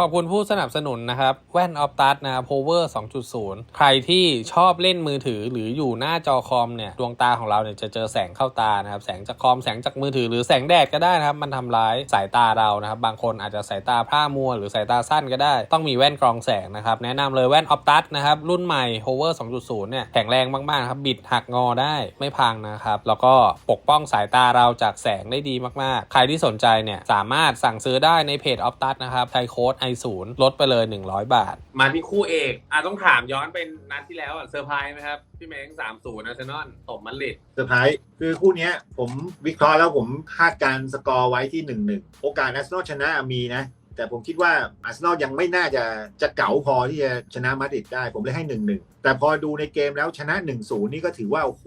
ขอบคุณผู้สนับสนุนนะครับ แว่นออฟตัสนะครับ power 2.0 ใครที่ชอบเล่นมือถือหรืออยู่หน้าจอคอมเนี่ย ดวงตาของเราเนี่ยจะเจอแสงเข้าตานะครับ แสงจากคอม แสงจากมือถือ หรือแสงแดดก็ได้นะครับ มันทำร้ายสายตาเรานะครับ บางคนอาจจะสายตาพร่ามัว หรือสายตาสั้นก็ได้ ต้องมีแว่นกรองแสงนะครับ แนะนำเลยแว่นออฟตัสนะครับ รุ่นใหม่ power 2.0 เนี่ย แข็งแรงมากๆครับ บิดหักงอได้ไม่พังนะครับ แล้วก็ปกป้องสายตาเราจากแสงได้ดีมากๆ ใครที่สนใจเนี่ย สามารถสั่งซื้อได้ในเพจออฟตัสนะครับ ใช้โค้ด i0 ลดไปเลย 100 บาท มาที่คู่เอกอะต้องถามย้อนเป็นนัดที่แล้วอะเซอร์ไพรส์ไหมครับ พี่เม้งสามศูนย์อาร์เซนอลตบมันลิดเซอร์ไพรส์คือคู่เนี้ยผมวิเคราะห์แล้วผมคาดการณ์สกอร์ไว้ที่หนึ่งหนึ่งโอกาสอาร์เซนอลชนะมีนะ แต่ผมคิดว่าอาร์เซนอลยังไม่น่าจะจะเก๋าพอที่จะชนะมาดริดได้ ผมเลยให้หนึ่งหนึ่งแต่พอดูในเกมแล้วชนะ1-0นี่ก็ถือว่า โอ้โห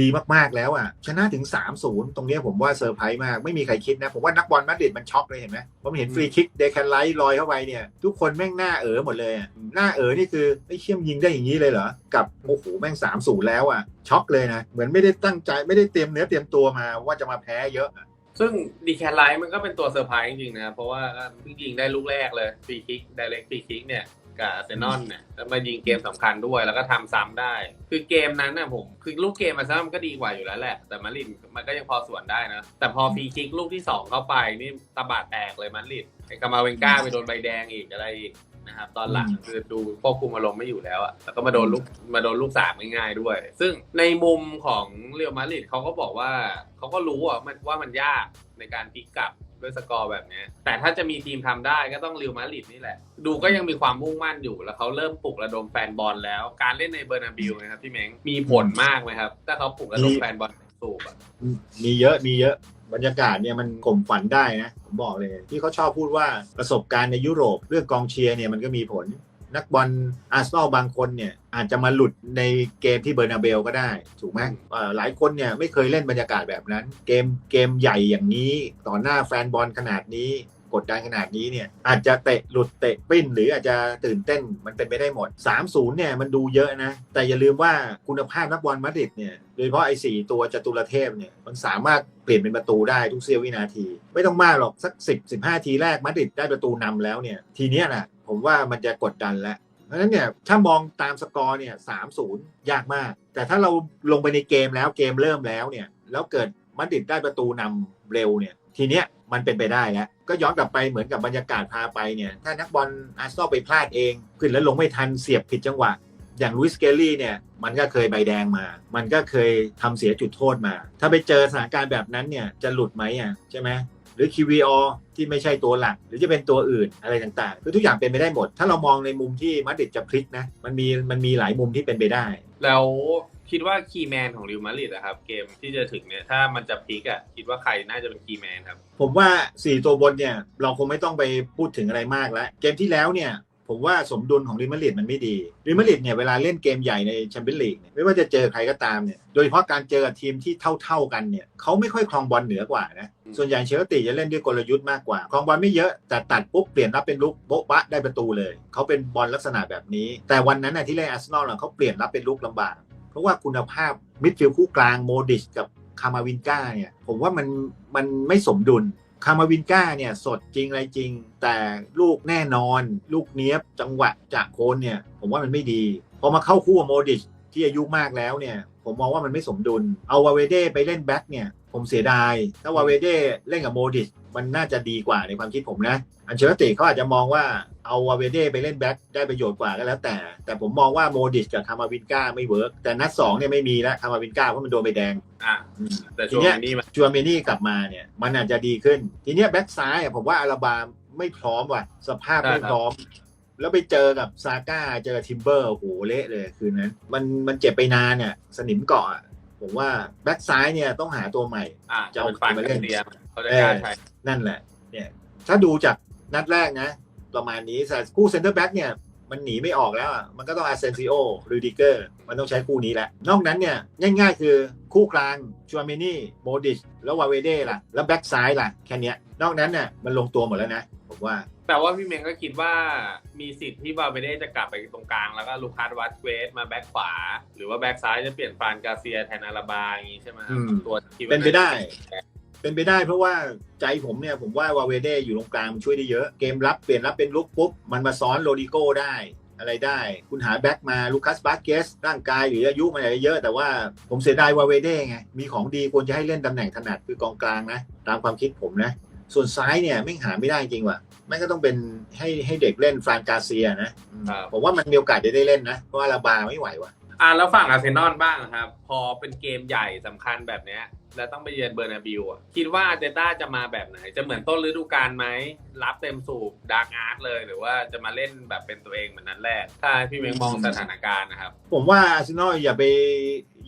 ดีมากๆแล้วอะ ชนะถึง 3-0 ตรงนี้ผมว่าเซอร์ไพรส์มาก ไม่มีใครคิดนะ ผมว่านักบอลมาดริดมันช็อกเลยเห็นไหมผมเห็นฟรีคิกเดคันไลท์ลอยเข้าไปเนี่ย ทุกคนแม่งหน้าเอ๋อหมดเลย หน้าเอ๋อนี่คือไอ้เชี่ยมยิงได้อย่างนี้เลยเหรอ กับ โอ้โห แม่ง3-0 แล้วอะช็อกเลยนะ เหมือนไม่ได้ตั้งใจไม่ได้เตรียมเนื้อเตรียมตัวมาว่าจะมาแพ้เยอะ ซึ่งดีแคทไลท์มันก็เป็นตัวเซอร์ไพรส์จริงๆนะเพราะว่าพิ่งยิงได้ลูกแรกเลยฟรีคิกไดเรกฟรีคิกเนี่ยกับอาร์เซนอลเนี่ยแล้วมายิงเกมสำคัญด้วยแล้วก็ทำซ้ำได้ คือเกมนั้นน่ะผมคือลูกเกมอาร์เซนอลมันก็ดีกว่าอยู่แล้วแหละ แต่มาดริดมันก็ยังพอสวนได้นะ แต่พอฟรีคิกลูกที่สองเข้าไปนี่ตะบาดแตกเลยมาดริดไอ้กามาเวนก้าไปโดนใบแดงอีกอะไรอีก นะครับ ตอนหลังคือดูควบคุมอารมณ์ไม่อยู่แล้วอะแล้วก็มาโดนลูกมาโดนลูกสามง่ายๆด้วย ซึ่งในมุมของเรียวมาดริดเขาก็บอกว่าเขาก็รู้อะมันว่ามันยากในการพลิกกลับด้วยสกอร์แบบเนี้ยแต่ถ้าจะมีทีมทำได้ก็ต้องเรียวมาดริดนี่แหละ ดูก็ยังมีความมุ่งมั่นอยู่แล้วเขาเริ่มปลุกระดมแฟนบอลแล้ว การเล่นในเบอร์นาบิลนะครับพี่เม้งมีผลมากไหมครับถ้าเขาปลุกระดมแฟนบอลสูบอะมีเยอะมีเยอะ บรรยากาศเนี่ยมันข่มฝันได้นะผมบอกเลย ที่เขาชอบพูดว่าประสบการณ์ในยุโรปเรื่องกองเชียร์เนี่ยมันก็มีผล นักบอลอาร์เซนอลบางคนเนี่ยอาจจะมาหลุดในเกมที่เบอร์นาเบลก็ได้ ถูกไหมหลายคนเนี่ยไม่เคยเล่นบรรยากาศแบบนั้น เกมเกมใหญ่อย่างนี้ต่อหน้าแฟนบอลขนาดนี้ กดดันขนาดนี้เนี่ยอาจจะเตะหลุดเตะปิ้น หรืออาจจะตื่นเต้นมันเป็นไปได้หมด 3-0เนี่ยมันดูเยอะนะ แต่อย่าลืมว่าคุณภาพนักบอลมาดริดเนี่ยโดยเฉพาะไอ้สตัวจตุรเทพเนี่ยมันสามารถเปลี่ยนเป็นประตูได้ทุกเสี้ยววินาที ไม่ต้องมากหรอกสัก 10 15 ทีแรกมาดริดได้ประตูนำแล้วเนี่ยทีเนี้ยนะผมว่ามันจะกดดันแล้วเพราะฉะนั้นเนี่ยถ้ามองตามสกอร์เนี่ย3-0ยากมาก แต่ถ้าเราลงไปในเกมแล้วเกมเริ่มแล้วเนี่ยแล้วเกิดมาดริดได้ประตูนำเร็วเนี่ยทีเนี้ยมันเป็นไปได้แล้ว ก็ย้อนกลับไปเหมือนกับบรรยากาศพาไปเนี่ยถ้านักบอลอาร์เซนอลไปพลาดเองขึ้นแล้วลงไม่ทันเสียบผิดจังหวะ อย่างลุยส์เกลลี่เนี่ยมันก็เคยใบแดงมา มันก็เคยทำเสียจุดโทษมา ถ้าไปเจอสถานการณ์แบบนั้นเนี่ยจะหลุดไหมอะใช่ไหมหรือ QVR ที่ไม่ใช่ตัวหลัก หรือจะเป็นตัวอื่นอะไรต่างๆ คือทุกอย่างเป็นไปได้หมด ถ้าเรามองในมุมที่มาดริดจะพลิกนะ มันมีมันมีหลายมุมที่เป็นไปได้ แล้ว คิดว่าคีย์แมนของริวมาดริดอะครับ เกมที่จะถึงเนี่ยถ้ามันจะพลิกอะคิดว่าใครน่าจะเป็นคีย์แมนครับ ผมว่า 4 ตัวบนเนี่ยเราคงไม่ต้องไปพูดถึงอะไรมากแล้ว เกมที่แล้วเนี่ยผมว่าสมดุลของริมาริดมันไม่ดีริมาริดเนี่ยเวลาเล่นเกมใหญ่ในแชมเปี้ยนลีกเนี่ยไม่ว่าจะเจอใครก็ตามเนี่ยโดยเฉพาะการเจอกับทีมที่เท่าๆกันเนี่ยเขาไม่ค่อยครองบอลเหนือกว่านะอืมส่วนใหญ่เชลซีจะเล่นด้วยกลยุทธ์มากกว่าครองบอลไม่เยอะแต่ตัดปุ๊บเปลี่ยนรับเป็นลุกโบ๊ะบะได้ประตูเลยเขาเป็นบอลลักษณะแบบนี้ แต่วันนั้นน่ะที่เล่นอาร์เซนอลน่ะเขาเปลี่ยนรับเป็นลุกลำบาก เพราะว่าคุณภาพมิดฟิลด์คู่กลางโมดิชกับคามาวินก้าเนี่ยผมว่ามันมันไม่สมดุลคามาวินก้าเนี่ยสดจริงอะไรจริง แต่ลูกแน่นอน ลูกเนี้ยบจังหวะจากโคนเนี่ย ผมว่ามันไม่ดีพอมาเข้าคู่กับโมดิชที่อายุมากแล้วเนี่ย ผมมองว่ามันไม่สมดุล เอาวาเวเดไปเล่นแบ็คเนี่ย ผมเสียดาย ถ้าวาเวเดเล่นกับโมดิชมันน่าจะดีกว่าในความคิดผมนะ อันเชลติเขาอาจจะมองว่า เอาวาเวเดไปเล่นแบ็คได้ประโยชน์กว่าก็แล้วแต่ แต่ผมมองว่าโมดิชกับคามาวินก้าไม่เวิร์กแต่นัดสองเนี่ยไม่มีแล้วคามาวินก้าเพราะมันโดนใบแดงอะอืมแต่ทีช่วงเนี้ยนี้มันจูเมนี่กลับมาเนี่ย มันอาจจะดีขึ้น ทีเนี้ยแบ็กซ้ายอะผมว่าอาราบาไม่พร้อมว่ะ สภาพไม่พร้อม แล้วไปเจอกับซาก้าเจอทิมเบอร์โอ้โหเละเลยคืนนั้นมันมันเจ็บไปนานเนี่ยสนิมเกาะอะผมว่าแบ็กซ้ายเนี่ยต้องหาตัวใหม่อะจะจะเอาเป็นฟานใครมาเล่นเดียเขาจะกล้าใช้นั่นแหละ เนี่ย ถ้าดูจากนัดแรกนะ ประมาณนี้แต่คู่เซนเตอร์แบ็กเนี่ยมันหนีไม่ออกแล้วอะมันก็ต้องอาเซนซิโอรูดิเกอร์มันต้องใช้คู่นี้แหละ นอกนั้นเนี่ยง่ายๆคือคู่กลางชัวเมนี่โมดิชแล้ววาเวเด้ล่ะ แล้วแบ็กซ้ายล่ะ แค่เนี้ยนอกนั้นเนี่ยมันลงตัวหมดแล้วนะผมว่า แต่ว่าพี่เมงก็คิดว่ามีสิทธิ์ที่บาเบเด้จะกลับไปตรงกลาง แล้วก็ลูคัสวัตเวสมาแบ็คขวา หรือว่าแบ็คซ้ายจะเปลี่ยนฟรานกาเซียแทนอาราบาอย่างนี้ใช่ไหมครับอืมตัวที่ว่าเป็นไปได้ เป็นไปได้เพราะว่าใจผมเนี่ยผมว่าวาเวเดอยู่ตรงกลางมันช่วยได้เยอะเกมรับเปลี่ยนรับเป็นลุกปุ๊บ มันมาซ้อนโรดิโก้ได้อะไรได้ คุณหาแบ็กมาลูคัสบาสเกสร่างกายหรืออายุมันอาจจะเยอะ แต่ว่าผมเสียดายวาเวเด้ไง มีของดีควรจะให้เล่นตำแหน่งถนัดคือกองกลางนะ ตามความคิดผมนะ ส่วนซ้ายเนี่ยไม่งหาไม่ได้จริงว่ะไม่งก็ต้องเป็นให้ให้เด็กเล่นฟรานกาเซียนะอืมครับผมว่ามันมีโอกาสจะได้เล่นนะ เพราะว่าลาบาไม่ไหวว่ะ อ่าแล้วฝั่งอาร์เซนอลบ้างครับ พอเป็นเกมใหญ่สำคัญแบบเนี้ย แล้วต้องไปเยือนเบอร์นาบิวอะคิดว่าอาร์เตต้าจะมาแบบไหน จะเหมือนต้นฤดูกาลไหม รับเต็มสูบดาร์กอาร์ตเลย หรือว่าจะมาเล่นแบบเป็นตัวเองเหมือนนั้นแรก ถ้าพี่เมงมองสถานการณ์นะครับ ผมว่าอาร์เซนอลอย่าไป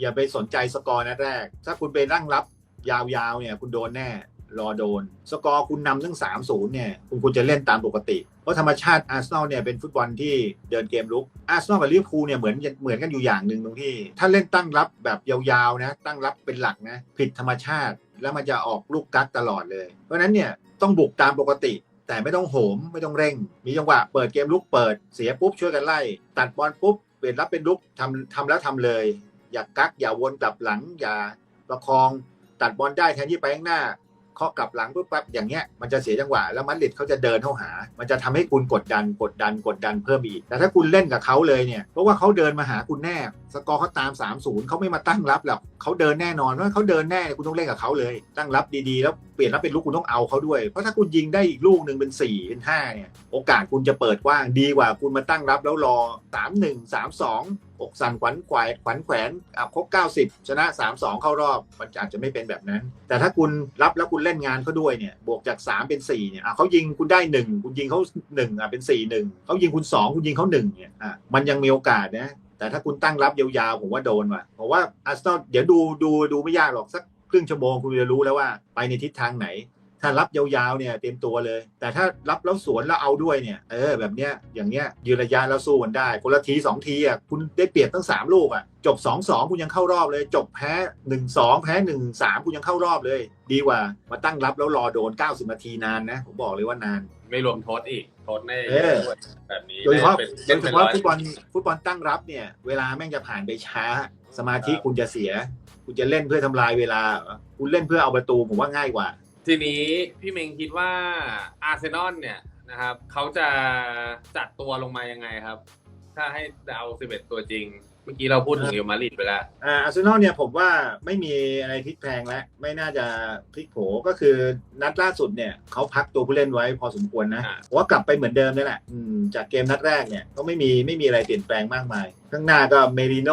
อย่าไปสนใจสกอร์นัดแรก ถ้าคุณไปร่งรับยาวๆเนี่ยคุณโดนแน่รอโดน สกอร์คุณนำตั้ง3-0เนี่ยคุณควรจะเล่นตามปกติ เพราะธรรมชาติอาร์เซนอลเนี่ยเป็นฟุตบอลที่เดินเกมลุกอาร์เซนอลกับลิเวอร์พูลเนี่ยเหมือนเหมือนกันอยู่อย่างหนึ่งตรงที่ ถ้าเล่นตั้งรับแบบยาวๆนะตั้งรับเป็นหลักนะผิดธรรมชาติแล้วมันจะออกลูกกักตลอดเลย เพราะนั้นเนี่ยต้องบุกตามปกติ แต่ไม่ต้องโหมไม่ต้องเร่ง มีจังหวะเปิดเกมลุกเปิดเสียปุ๊บช่วยกันไล่ ตัดบอลปุ๊บเปลี่ยนรับเป็นลุกทำทำแล้วทำเลย อย่ากักอย่าวนกลับหลังอย่าประคอง ตัดบอลได้แทนที่ไปข้างหน้า เคาะกลับหลังปุ๊บปั๊บอย่างเงี้ยมันจะเสียจังหวะแล้วมันลิดเขาจะเดินเข้าหา มันจะทำให้คุณกดดันกดดันกดดันเพิ่มอีก แต่ถ้าคุณเล่นกับเขาเลยเนี่ยเพราะว่าเขาเดินมาหาคุณแน่ สกอร์เขาตาม 3-0เขาไม่มาตั้งรับหรอกเขาเดินแน่นอนว่าเขาเดินแน่คุณต้องเล่นกับเขาเลย ตั้งรับดีๆ แล้วเปลี่ยนรับเป็นลูกคุณต้องเอาเขาด้วย เพราะถ้าคุณยิงได้อีกลูกหนึ่งเป็น4เป็น5เนี่ยโอกาสคุณจะเปิดกว้างดีกว่าคุณมาตั้งรับแล้วรอ 3-1 3-2 อกสั่นขวัญขวายขวัญแขวนครบ 90 ชนะ 3-2 เข้ารอบ มันอาจจะไม่เป็นแบบนั้น แต่ถ้าคุณรับแล้วคุณเล่นงานเขาด้วยเนี่ยบวกจาก 3 เป็น 4เนี่ยเขายิงคุณได้ 1 คุณยิงเขา1อะเป็น 4 1เขายิงคุณ 2 คุณยิงเขา1เนี่ยอะมันยังมีโอกาสนะแต่ถ้าคุณตั้งรับยาวๆผมว่าโดนว่ะเพราะว่าอาร์เซนอลเดี๋ยวดูดูดูไม่ยากหรอกสักครึ่งชั่วโมงคุณจะรู้แล้วว่าไปในทิศทางไหน ถ้ารับยาวๆเนี่ยเตรียมตัวเลย แต่ถ้ารับแล้วสวนแล้วเอาด้วยเนี่ยเออแบบเนี้ยอย่างเงี้ยยืนระยะแล้วสู้กันได้คนละทีสองทีอะคุณได้เปรียบตั้งสามลูกอะจบ 2 2 คุณยังเข้ารอบเลย จบแพ้ 1 2 แพ้ 1 3 คุณยังเข้ารอบเลย ดีกว่ามาตั้งรับแล้วรอโดน 90 นาทีนานนะ ผมบอกเลยว่านาน ไม่รวมโทษอีก โทษแน่เออด้วยแบบนี้โดยเฉพาะเป็นโดเล่ยนเฉเป็นพาะร้อยฟุตบอลฟุตบอลตั้งรับเนี่ย เวลาแม่งจะผ่านไปช้า สมาธิคุณจะเสีย คุณจะเล่นเพื่อทำลายเวลาเหรอคุณเล่นเพื่อเอาประตูผมว่าง่ายกว่า ทีนี้พี่เมงคิดว่าอาร์เซนอลเนี่ยนะครับเขาจะจัดตัวลงมายังไงครับ ถ้าให้เดา11 ตัวจริง เมื่อกี้เราพูดถึงเรอัลมาดริดไปแล้วอ่าอาร์เซนอลเนี่ยผมว่าไม่มีอะไรพลิกแพลงแล้ว ไม่น่าจะพลิกโผก็คือนัดล่าสุดเนี่ยเขาพักตัวผู้เล่นไว้พอสมควรนะอ่าผมว่ากลับไปเหมือนเดิมนี่แหละอืมจากเกมนัดแรกเนี่ยก็ไม่มีไม่มีอะไรเปลี่ยนแปลงมากมาย ข้างหน้าก็เมริโน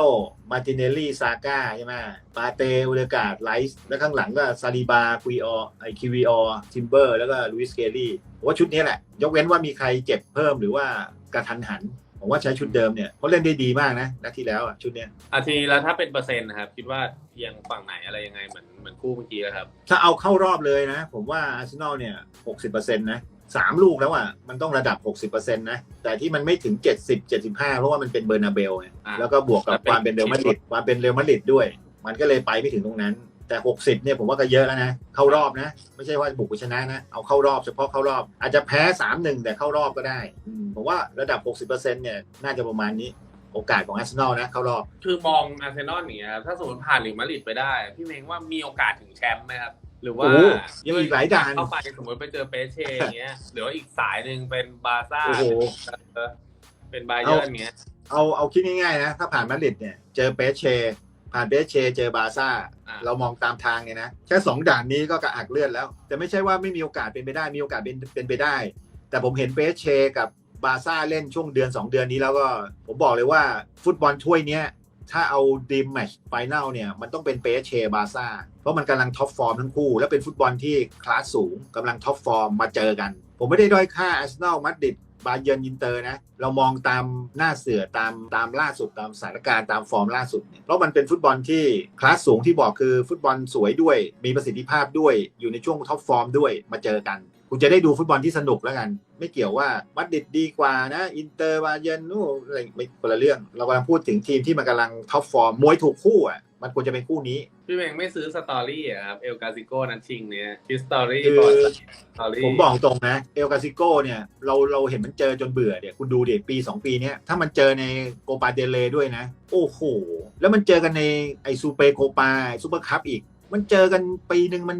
มาติเนลลี่ซาก้าใช่ไหมปาเตอุเลกาดไลส์แล้วข้างหลังก็ซาลิบาคุยอไอคิวีอทิมเบอร์แล้วก็ลุยสเกลี่ผมว่าชุดนี้แหละ ยกเว้นว่ามีใครเจ็บเพิ่มหรือว่ากระทันหัน ผมว่าใช้ชุดเดิมเนี่ยเขาเล่นได้ดีมากนะนัดที่แล้วอะชุดเนี้ยอาทีแล้วถ้าเป็นเปอร์เซ็นต์นะครับ คิดว่าเอียงฝั่งไหนอะไรยังไงเหมือนเหมือนคู่เมื่อกี้แล้วครับ ถ้าเอาเข้ารอบเลยนะ ผมว่าอาร์เซนอลเนี่ย60%นะสามลูกแล้วอะมันต้องระดับ 60%นะ แต่ที่มันไม่ถึง 70 75 เพราะว่ามันเป็นเบอร์นาเบลไงอ่า แล้วก็บวกกับความเป็นเรอัลมาดริดความเป็นเรอัลมาดริดด้วย มันก็เลยไปไม่ถึงตรงนั้น แต่60เนี่ยผมว่าก็เยอะแล้วนะ เข้ารอบนะ ไม่ใช่ว่าบุกไปชนะนะ เอาเข้ารอบเฉพาะเข้ารอบ อาจจะแพ้3-1แต่เข้ารอบก็ได้อืมผมว่าระดับ60%เนี่ยน่าจะประมาณนี้โอกาสของอาร์เซนอลนะ เข้ารอบ คือมองอาร์เซนอลอย่างเงี้ยครับถ้าสมมติผ่านเรอัลมาดริดไปได้ พี่เมงว่ามีโอกาสถึงแชมป์ไหมครับหรือว่าโอ้ยังมีอีกหลายด่านเข้าไปสมมติไปเจอเปเช่อย่างเงี้ยหรือว่าอีกสายหนึ่งเป็นบาร์ซ่าโอ้โหเออเป็นบาเยิร์นอย่างเงี้ยเอาเอาคิดง่ายๆนะ ถ้าผ่านมาดริดเนี่ย เจอเปเช ผ่านเปเชเจอบาร์ซ่า อ่า เรามองตามทางเนี่ยนะ แค่สองด่านนี้ก็กระอักเลือดแล้ว แต่ไม่ใช่ว่าไม่มีโอกาสเป็นไปได้ มีโอกาสเป็นเป็นไปได้ แต่ผมเห็นเปเชกับบาร์ซ่าเล่นช่วงเดือน 2 เดือนนี้แล้วก็ ผมบอกเลยว่าฟุตบอลถ้วยเนี้ย ถ้าเอาดีมแมชไฟแนลเนี่ย มันต้องเป็นเปเชบาร์ซ่า เพราะมันกำลังท็อปฟอร์มทั้งคู่ และเป็นฟุตบอลที่คลาสสูงกำลังท็อปฟอร์มมาเจอกัน ผมไม่ได้ด้อยค่าอาร์เซนอลมาดริด บาเยินอินเตอร์นะ เรามองตามหน้าเสือตามตามล่าสุดตามสถานการณ์ตามฟอร์มล่าสุดเนี่ยเพราะมันเป็นฟุตบอลที่คลาสสูงที่บอกคือฟุตบอลสวยด้วย มีประสิทธิภาพด้วยอยู่ในช่วงท็อปฟอร์มด้วยมาเจอกันคุณจะได้ดูฟุตบอลที่สนุกแล้วกัน ไม่เกี่ยวว่ามัดดิดดีกว่านะ อินเตอร์บาเยินนู่นอะไรไม่คนละเรื่อง เรากำลังพูดถึงทีมที่มันกำลังท็อปฟอร์มมวยถูกคู่อะ มันควรจะเป็นคู่นี้ พี่เมงไม่ซื้อสตอรี่อะครับ เอลกาซิโก้นันชิงเนี่ยคิสตอรี่คือบอลสตอรี่ผมบอกตรงนะ เอลกาซิโกเนี่ยเราเราเห็นมันเจอจนเบื่อเดี๋ยวคุณดูเดี๋ยวปี 2 ปีเนี้ยถ้ามันเจอในโกปาเดเลด้วยนะ โอ้โห แล้วมันเจอกันในไอซูเปโกปาซูเปอร์คัพอีก มันเจอกันปีหนึ่งมัน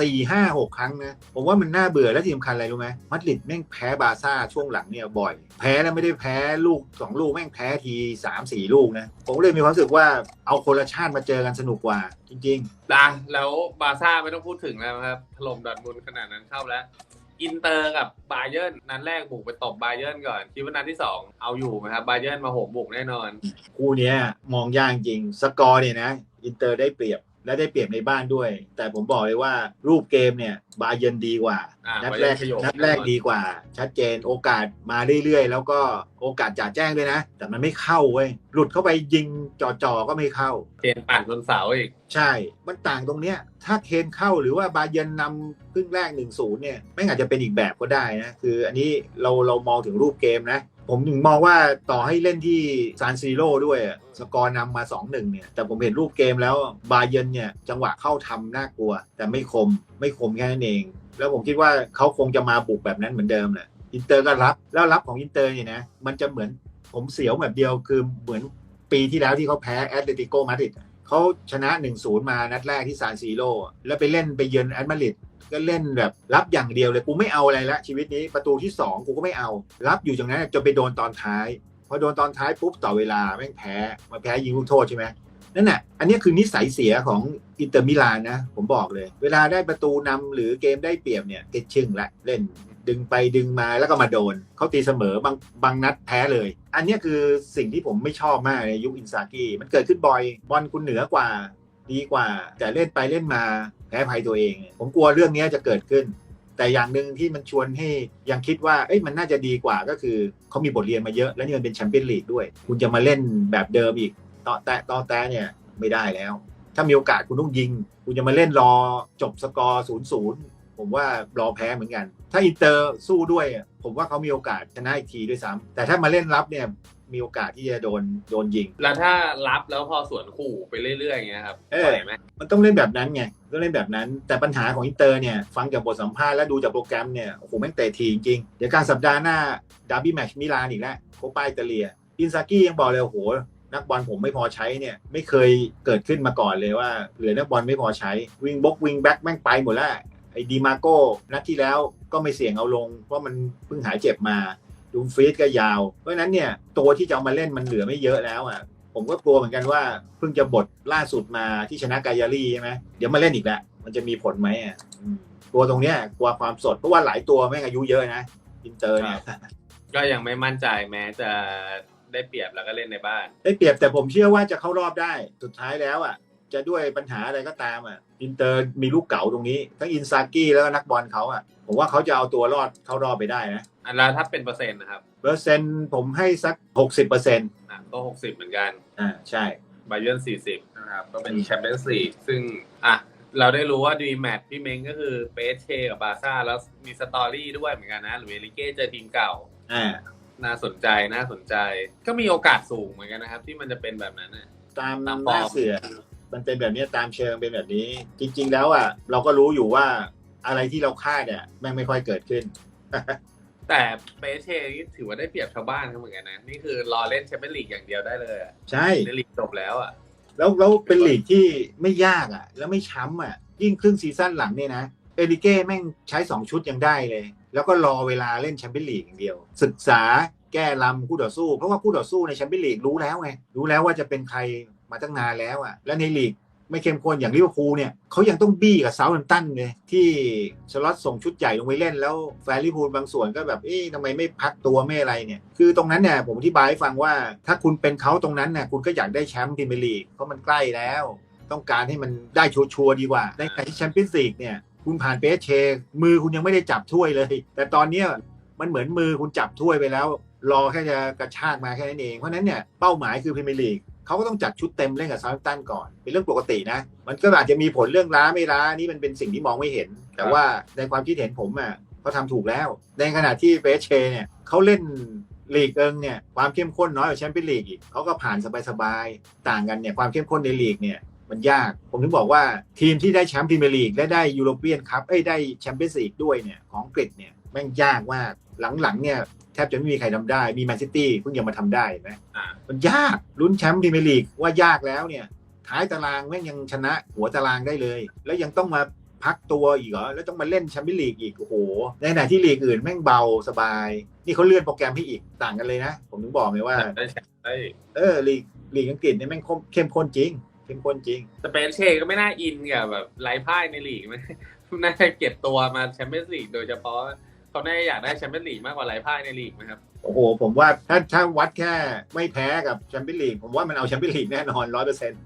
สี่ห้าหกครั้งนะ ผมว่ามันน่าเบื่อและที่สำคัญอะไรรู้ไหมมาดริดแม่งแพ้บาร์ซ่าช่วงหลังเนี่ยบ่อย แพ้แล้วไม่ได้แพ้ลูกสองลูกแม่งแพ้ทีสามสี่ลูกนะ ผมเลยมีความรู้สึกว่าเอาคนละชาติมาเจอกันสนุกกว่า จริงดังแล้วบาร์ซ่าไม่ต้องพูดถึงแล้วครับถล่มดอร์ทมุนด์ขนาดนั้นเข้าแล้ว อินเตอร์กับบาเยิร์นนัดแรกบุกไปตบบาเยิร์นก่อนคิดว่านัดที่สองเอาอยู่ไหมครับบาเยิร์นมาโหมบุกแน่นอน ๆ คู่เนี้ยมองยากจริง สกอร์เนี่ยนะ อินเตอร์ได้เปรียบ และได้เปรียบในบ้านด้วย แต่ผมบอกเลยว่ารูปเกมเนี่ยบาเยิร์นดีกว่า อ่านัดแรกบาเยิร์นขยบนัดแรกดีกว่า ชัดเจนโอกาสมาเรื่อยๆ แล้วก็โอกาสจ่าแจ้งด้วยนะ แต่มันไม่เข้าเว้ยหลุดเข้าไปยิงจ่อๆก็ไม่เข้าเกมปั่นบนเสาอีก ใช่ มันต่างตรงเนี้ย ถ้าเคนเข้าหรือว่าบาเยร์นนำครึ่งแรก1-0เนี่ย ไม่งอาจจะเป็นอีกแบบก็ได้นะ คืออันนี้เราเรามองถึงรูปเกมนะ ผมถึงมองว่าต่อให้เล่นที่ซานซีโร่ด้วยสกอร์นำมา 2-1 เนี่ย แต่ผมเห็นรูปเกมแล้วบาเยนเนี่ย จังหวะเข้าทำน่ากลัว แต่ไม่คมไม่คมแค่นั้นเอง แล้วผมคิดว่าเขาคงจะมาบุกแบบนั้นเหมือนเดิมแหละอินเตอร์ก็รับ แล้วรับของอินเตอร์เนี่ยนะมันจะเหมือนผมเสียวแบบเดียวคือเหมือนปีที่แล้วที่เขาแพ้แอตเลติโกมาดริดเขาชนะ 1-0 มานัดแรกที่ซานซีโร่แล้วไปเล่นไปเยือนแอตมาดริด ก็เล่นแบบรับอย่างเดียวเลยกูไม่เอาอะไรละชีวิตนี้ประตูที่ 2 กูก็ไม่เอา รับอยู่จากนั้นจนไปโดนตอนท้ายพอโดนตอนท้ายปุ๊บต่อเวลาแม่งแพ้มาแพ้ยิงลูกโทษใช่ไหมนั่นน่ะ อันนี้คือนิสัยเสียของอินเตอร์มิลานนะ ผมบอกเลย เวลาได้ประตูนำหรือเกมได้เปรียบเนี่ยติดชึ่งละเล่นดึงไปดึงมาแล้วก็มาโดน เขาตีเสมอบางบางนัดแพ้เลย อันนี้คือสิ่งที่ผมไม่ชอบมากในยุคอินซากิมันเกิดขึ้นบ่อยบอลคุณเหนือกว่า ดีกว่า แต่เล่นไปเล่นมาแพ้ภัยตัวเอง ผมกลัวเรื่องนี้จะเกิดขึ้น แต่อย่างหนึ่งที่มันชวนให้ยังคิดว่าเอ้ยมันน่าจะดีกว่าก็คือเขามีบทเรียนมาเยอะ แล้วนี่มันเป็นแชมเปี้ยนลีกด้วย คุณจะมาเล่นแบบเดิมอีกต่อแตะต่อแตะเนี่ยไม่ได้แล้ว ถ้ามีโอกาสคุณต้องยิง คุณจะมาเล่นรอจบสกอร์ศูนย์ศูนย์ผมว่ารอแพ้เหมือนกัน ถ้าอินเตอร์สู้ด้วย ผมว่าเขามีโอกาสชนะอีกทีด้วยซ้ำแต่ถ้ามาเล่นรับเนี่ย มีโอกาสที่จะโดนโดนยิง แล้วถ้ารับแล้วพอสวนขู่ไปเรื่อยๆอย่างเงี้ยครับเออไหวไหมมันต้องเล่นแบบนั้นไงต้องเล่นแบบนั้น แต่ปัญหาของอินเตอร์เนี่ยฟังจากบทสัมภาษณ์และดูจากโปรแกรมเนี่ยโอ้โหแม่งเตะทีจริงๆเดี๋ยวกลารสัปดาห์หน้าดาร์บี้แมตช์มิลานอีกแล้วโคปาอิตาเลียอินซากิยังบอกเลยโอ้โหนักบอลผมไม่พอใช้เนี่ยไม่เคยเกิดขึ้นมาก่อนเลยว่า เหลือนักบอลไม่พอใช้วิงบ็อกวิงแบ็กแม่งไปหมดแล้วไอ้ดีมาโก้นัดที่แล้วก็ไม่เสี่ยงเอาลงเพราะมันเพิ่งหายเจ็บมา ดูฟีดก็ยาว เพราะฉะนั้นเนี่ยตัวที่จะเอามาเล่นมันเหลือไม่เยอะแล้วอะผมก็กลัวเหมือนกันว่าเพิ่งจะบทล่าสุดมาที่ชนะกายาลีใช่ไหมเดี๋ยวมาเล่นอีกแล้วมันจะมีผลไหมอะอืมตัวตรงเนี้ยกลัวความสดเพราะว่าหลายตัวแม่งอายุเยอะนะอินเตอร์เนี่ยก็ยังไม่มั่นใจแม้จะได้เปรียบแล้วก็เล่นในบ้าน ได้เปรียบแต่ผมเชื่อว่าจะเข้ารอบได้สุดท้ายแล้วอะ จะด้วยปัญหาอะไรก็ตามอะอินเตอร์มีลูกเก๋าตรงนี้ ทั้งอินซากิแล้วก็นักบอลเขาอะผมว่าเขาจะเอาตัวรอดเข้ารอบไปได้นะอันแล้วถ้าเป็นเปอร์เซ็นต์นะครับเปอร์เซ็นต์ผมให้สักหกสิบเปอร์เซ็นต์อะก็หกสิบเหมือนกันอ่าใช่บาเยิร์นสี่สิบนะครับก็เป็นอืมแชมเปี้ยนส์ลีกซึ่งอะเราได้รู้ว่าดีแมตช์พี่เม้งก็คือเปเชกับบาร์ซ่าแล้วมีสตอรี่ด้วยเหมือนกันนะหรือเอลิเก้เจอทีมเก่าอ่าน่าสนใจน่าสนใจ ก็มีโอกาสสูงเหมือนกันนะครับ ที่มันจะเป็นแบบนั้นนะตามตามหฟอร์น้ามเสือ มันเป็นแบบนี้ตามเชิงเป็นแบบนี้ จริง ๆ แล้วอะเราก็รู้อยู่ว่าอะไรที่เราคาดเนี่ยแม่งไม่ค่อยเกิดขึ้น แต่เปเชนี่ถือว่าได้เปรียบชาวบ้านเขาเหมือนกันนะ นี่คือรอเล่นแชมเปี้ยนลีกอย่างเดียวได้เลยอะใช่ในลีกจบแล้วอะแล้วแล้วเป็นลีกที่ไม่ยากอะ แล้วไม่ช้ำอะ ยิ่งครึ่งซีซั่นหลังเนี่ยนะเอริเก้แม่งใช้2ชุดยังได้เลย แล้วก็รอเวลาเล่นแชมเปี้ยนลีกอย่างเดียว ศึกษาแก้ลำคู่ต่อสู้ เพราะว่าคู่ต่อสู้ในแชมเปี้ยนลีกรู้แล้วไงรู้แล้วว่าจะเป็นใคร มาตั้งนานแล้วอะและในลีกไม่เข้มข้นอย่างลิเวอร์พูลเนี่ยเขายังต้องบี้กับเซาท์แฮมป์ตันเลยที่สล็อตส่งชุดใหญ่ลงไปเล่นแล้วแฟนลิเวอร์พูลบางส่วนก็แบบเอ๊ะทำไมไม่พักตัวไม่อะไรเนี่ย คือตรงนั้นเนี่ยผมอธิบายให้ฟังว่า ถ้าคุณเป็นเขาตรงนั้นเนี่ยคุณก็อยากได้แชมป์พรีเมียร์ลีกเพราะมันใกล้แล้ว ต้องการให้มันได้ชัวร์ๆดีกว่าในขณะที่แชมเปี้ยนส์ลีกเนี่ยคุณผ่านเปเชมือคุณยังไม่ได้จับถ้วยเลย แต่ตอนเนี้ยมันเหมือนมือคุณจับถ้วยไปแล้ว รอแค่จะกระชากมาแค่นั้นเองเพราะนั้นเนี่ยเป้าหมายคือพรีเมียร์ลีก เขาก็ต้องจัดชุดเต็มเล่นกับซาร์ตันก่อน เป็นเรื่องปกตินะ มันก็อาจจะมีผลเรื่องล้าไม่ล้านี่มันเป็นสิ่งที่มองไม่เห็น แต่ว่าในความคิดเห็นผมอะเขาทำถูกแล้ว ในขณะที่เปเชเนี่ยเขาเล่นลีกเอิงเนี่ยความเข้มข้นน้อยกว่าแชมเปี้ยนลีกอีกเขาก็ผ่านสบายๆต่างกันเนี่ยความเข้มข้นในลีกเนี่ยมันยาก ผมถึงบอกว่าทีมที่ได้แชมป์พรีเมียร์ลีกและได้ยูโรเปียนคัพเอ้ยได้แชมเปี้ยนส์ลีกด้วยเนี่ยของอังกฤษเนี่ย แม่งยากมาก หลังๆเนี่ยแทบจะไม่มีใครทำได้ มีแมนซิตี้เพิ่งจะมาทำได้เห็นไหมอ่ามันยากลุ้นแชมป์พรีเมียร์ลีกว่ายากแล้วเนี่ย ท้ายตารางแม่งยังชนะหัวตารางได้เลย แล้วยังต้องมาพักตัวอีกเหรอ แล้วต้องมาเล่นแชมเปี้ยนลีกอีก โอ้โห ในขณะที่ลีกอื่นแม่งเบาสบาย นี่เขาเลื่อนโปรแกรมให้อีกต่างกันเลยนะ ผมถึงบอกไงว่าได้แชมป์ได้เออลีกลีกอังกฤษเนี่ยแม่งเข้มข้นจริง เข้มข้นจริง สเปนเชก็ไม่น่าอินกับแบบไร้พ่ายในลีกมันน่าจะเก็บตัวมาแชมเปี้ยนส์ลีกโดยเฉพาะ เขาน่าจะอยากได้แชมเปี้ยนลีกมากกว่าไร้พ่ายในลีกไหมครับ โอ้โห ผมว่าถ้าถ้าวัดแค่ไม่แพ้กับแชมเปี้ยนลีกผมว่ามันเอาแชมเปี้ยนลีกแน่นอนร้อยเปอร์เซ็นต์